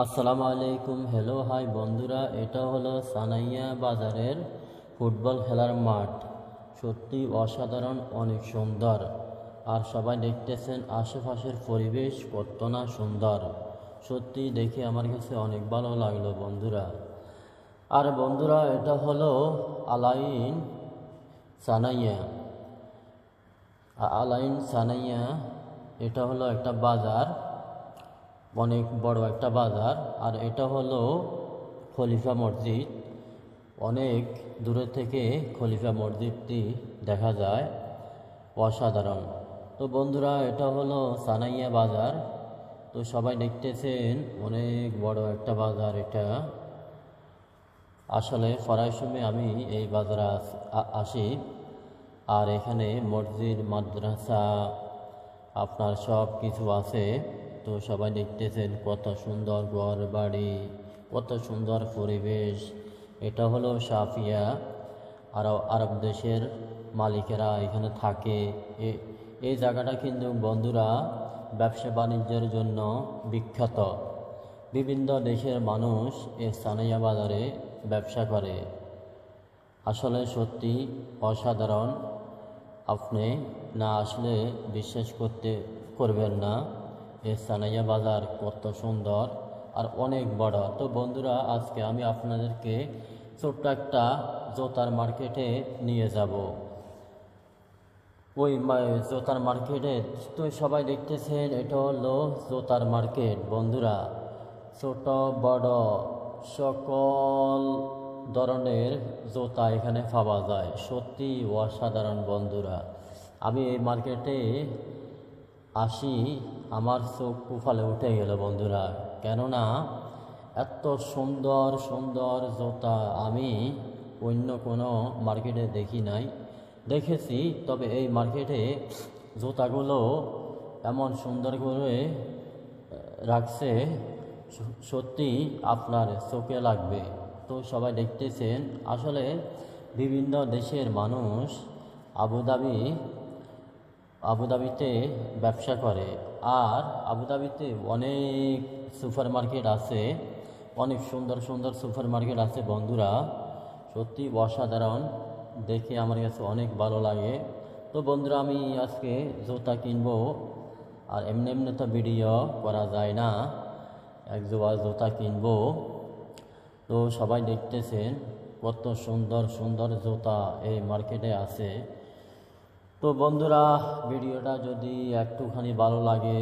আসসালামু আলাইকুম। Hello hi বন্ধুরা, এটা হলো সানাইয়া বাজারের ফুটবল খেলার মাঠ। সত্যি অসাধারণ, অনেক সুন্দর। আর সবাই দেখতেছেন আশেপাশের পরিবেশ কত না সুন্দর। সত্যি দেখে আমার কাছে অনেক ভালো লাগল বন্ধুরা। আর বন্ধুরা, এটা হলো আলাইন সানাইয়া। আলাইন সানাইয়া, এটা হলো একটা বাজার। অনেক বড় একটা বাজার, আর এটা হলো খলিফা মসজিদ। অনেক দূরে থেকে খলিফা মসজিদটি দেখা যায়, অসাধারণ। তো বন্ধুরা, এটা হলো সানাইয়া বাজার। তো সবাই দেখতেছেন, অনেক বড় একটা বাজার এটা। আসলে প্রায় সময় আমি এই বাজারে আসি আর এখানে মসজিদ, মাদ্রাসা, আপনার সব কিছু আছে। তো সবাই দেখতেছেন কত সুন্দর ঘর বাড়ি, কত সুন্দর পরিবেশ। এটা হলো সাফিয়া। আরব আরব দেশের মালিকেরা এখানে থাকে। এই জায়গাটা কিন্তু বন্ধুরা ব্যবসা বাণিজ্যের জন্য বিখ্যাত। বিভিন্ন দেশের মানুষ এই স্থানীয় বাজারে ব্যবসা করে। আসলে সত্যি অসাধারণ। আপনি না আসলে বিশ্বাস করতে, করবেন না। এই স্থানীয় বাজার কত সুন্দর আর অনেক বড়। তো বন্ধুরা, আজকে আমি আপনাদেরকে ছোট্ট একটা জোতার মার্কেটে নিয়ে যাব। ওই জোতার মার্কেটে, তো সবাই দেখতেছেন, এটা হলো জোতার মার্কেট। বন্ধুরা, ছোট, বড়, সকল ধরনের জোতা এখানে পাওয়া যায়। সত্যি অসাধারণ বন্ধুরা। আমি এই মার্কেটে আসি আমার চোখ কুফালে উঠে গেল, বন্ধুরা। কেননা এত সুন্দর সুন্দর জোতা আমি অন্য কোনো মার্কেটে দেখি নাই। দেখেছি, তবে এই মার্কেটে জুতাগুলো এমন সুন্দর করে রাখছে সত্যি আপনার চোখে লাগবে। তো সবাই দেখতেছেন, আসলে বিভিন্ন দেশের মানুষ আবুধাবি আবুধাবিতে ব্যবসা করে। আর আবুধাবিতে অনেক সুপার মার্কেট আছে, অনেক সুন্দর সুন্দর সুপার মার্কেট আছে বন্ধুরা। সত্যি অসাধারণ, দেখে আমার কাছে অনেক ভালো লাগে। তো বন্ধুরা, আমি আজকে জুতা কিনবো, আর এমনি এমনি তো ভিডিও করা যায় না। এক জোড়া জুতা কিনবো। তো সবাই দেখতেছেন কত সুন্দর সুন্দর জুতা এই মার্কেটে আছে। তো বন্ধুরা, ভিডিওটা যদি একটুখানি ভালো লাগে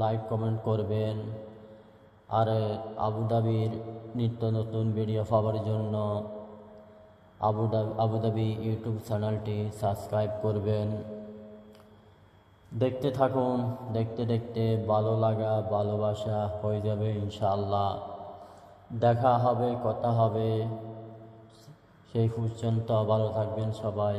লাইক কমেন্ট করবেন। আর আবুধাবির নিত্য নতুন ভিডিও পাওয়ার জন্য Abu Dhabi Abu Dhabi YouTube চ্যানেলটি সাবস্ক্রাইব করবেন। দেখতে থাকুন, দেখতে দেখতে ভালো লাগা, ভালোবাসা হয়ে যাবে ইনশাআল্লাহ। দেখা হবে, কথা হবে। সেই পর্যন্ত ভালো থাকবেন সবাই।